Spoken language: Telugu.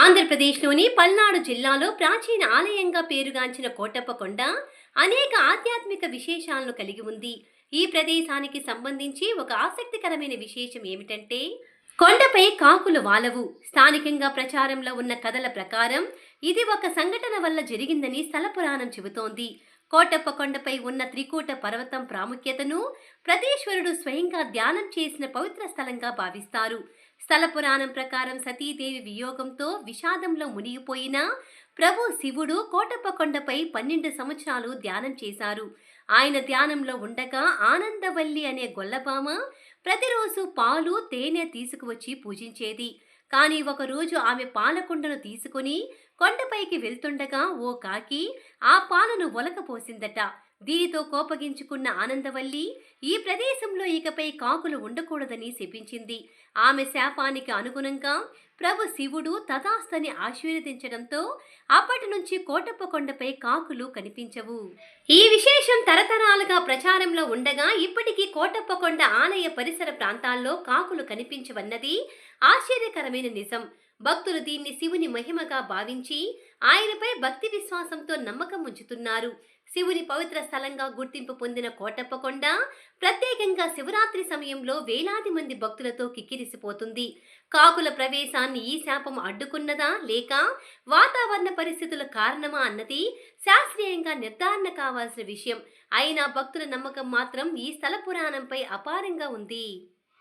ఆంధ్రప్రదేశ్లోని పల్నాడు జిల్లాలో ప్రాచీన ఆలయంగా పేరుగాంచిన కోటప్ప కొండ అనేక ఆధ్యాత్మిక విశేషాలను కలిగి ఉంది. ఈ ప్రదేశానికి సంబంధించి ఒక ఆసక్తికరమైన విశేషం ఏమిటంటే కొండపై కాకులు వాలవు. స్థానికంగా ప్రచారంలో ఉన్న కథల ప్రకారం ఇది ఒక సంఘటన వల్ల జరిగిందని స్థల పురాణం చెబుతోంది. కోటప్ప కొండపై ఉన్న త్రికూట పర్వతం ప్రాముఖ్యతను ప్రతీశ్వరుడు స్వయంగా ధ్యానం చేసిన పవిత్ర స్థలంగా భావిస్తారు. స్థల పురాణం ప్రకారం సతీదేవి వియోగంతో విషాదంలో మునిగిపోయిన ప్రభు శివుడు కోటప్ప కొండపై పన్నెండు సంవత్సరాలు ధ్యానం చేశారు. ఆయన ధ్యానంలో ఉండగా ఆనందవల్లి అనే గొల్లబామ ప్రతిరోజు పాలు తేనె తీసుకువచ్చి పూజించేది. కానీ ఒకరోజు ఆమె పాలకుండను తీసుకుని కొండపైకి వెళ్తుండగా ఓ కాకి ఆ పాలను ఒలకపోసిందట. దీనితో కోపగించుకున్న ఆనందవల్లి ఈ ప్రదేశంలో ఇకపై కాకులు ఉండకూడదని శపించింది. ఆమె శాపానికి అనుగుణంగా ప్రభు శివుడు తథాస్తని ఆశీర్వదించడంతో అప్పటి నుంచి కోటప్ప కొండపై కాకులు కనిపించవు. ఈ విశేషం తరతరాలుగా ప్రచారంలో ఉండగా ఇప్పటికీ కోటప్ప కొండ ఆలయ పరిసర ప్రాంతాల్లో కాకులు కనిపించవన్నది ఆశ్చర్యకరమైన నిజం. భక్తులు దీన్ని శివుని మహిమగా భావించి ఆయనపై భక్తి విశ్వాసంతో నమ్మకం ఉంచుతున్నారు. శివుని పవిత్ర స్థలంగా గుర్తింపు పొందిన కోటప్పకొండ ప్రత్యేకంగా శివరాత్రి సమయంలో వేలాది మంది భక్తులతో కిక్కిరిసిపోతుంది. కాకుల ప్రవేశాన్ని ఈ శాపం అడ్డుకున్నదా లేక వాతావరణ పరిస్థితుల కారణమా అన్నది శాస్త్రీయంగా నిర్ధారణ కావాల్సిన విషయం. అయినా భక్తుల నమ్మకం మాత్రం ఈ స్థల పురాణంపై అపారంగా ఉంది.